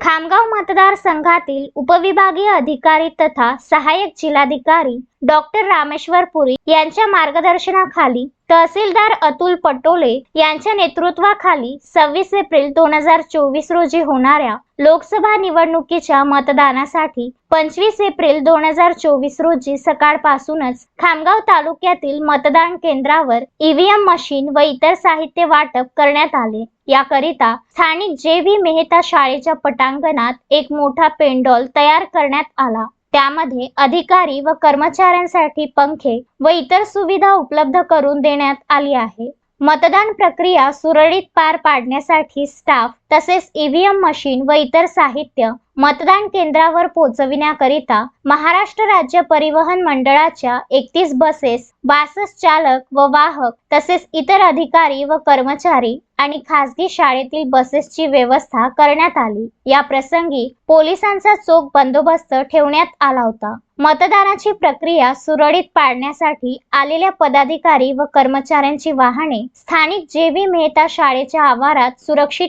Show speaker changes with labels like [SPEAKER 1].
[SPEAKER 1] खामगाव मतदारसंघातील उपविभागीय अधिकारी तथा सहाय्यक जिल्हाधिकारी डॉक्टर रामेश्वर पुरी यांच्या मार्गदर्शनाखाली तहसीलदार अतुल पटोले यांच्या नेतृत्वाखाली सव्वीस एप्रिल दोन हजार चोवीस रोजी होणाऱ्या लोकसभा निवडणुकीच्या मतदानासाठी पंचवीस एप्रिल दोन हजार चोवीस रोजी सकाळपासूनच खामगाव तालुक्यातील मतदान केंद्रावर ईव्हीएम मशीन व इतर साहित्य वाटप करण्यात आले. याकरिता स्थानिक जे व्ही मेहता शाळेच्या पटांगणात एक मोठा पेंडॉल तयार करण्यात आला. त्यामध्ये अधिकारी व कर्मचाऱ्यांसाठी पंखे व इतर सुविधा उपलब्ध करून देण्यात आली आहे. मतदान प्रक्रिया सुरळीत पार पाडण्यासाठी स्टाफ तसेच ईव्हीएम मशीन व इतर साहित्य मतदान केंद्रावर पोहोचविण्याकरिता महाराष्ट्र राज्य परिवहन मंडळाच्या एकतीस बसेस बासष्ट चालक व वाहक तसेच इतर अधिकारी व कर्मचारी आणि खासगी शाळेतील बसेसची व्यवस्था करण्यात आली. या प्रसंगी पोलिसांचा चोख बंदोबस्त ठेवण्यात आला होता. मतदानाची प्रक्रिया सुरळीत पाडण्यासाठी आलेल्या पदाधिकारी व कर्मचाऱ्यांची वाहने स्थानिक जे. व्ही मेहता शाळेच्या आवारात सुरक्षित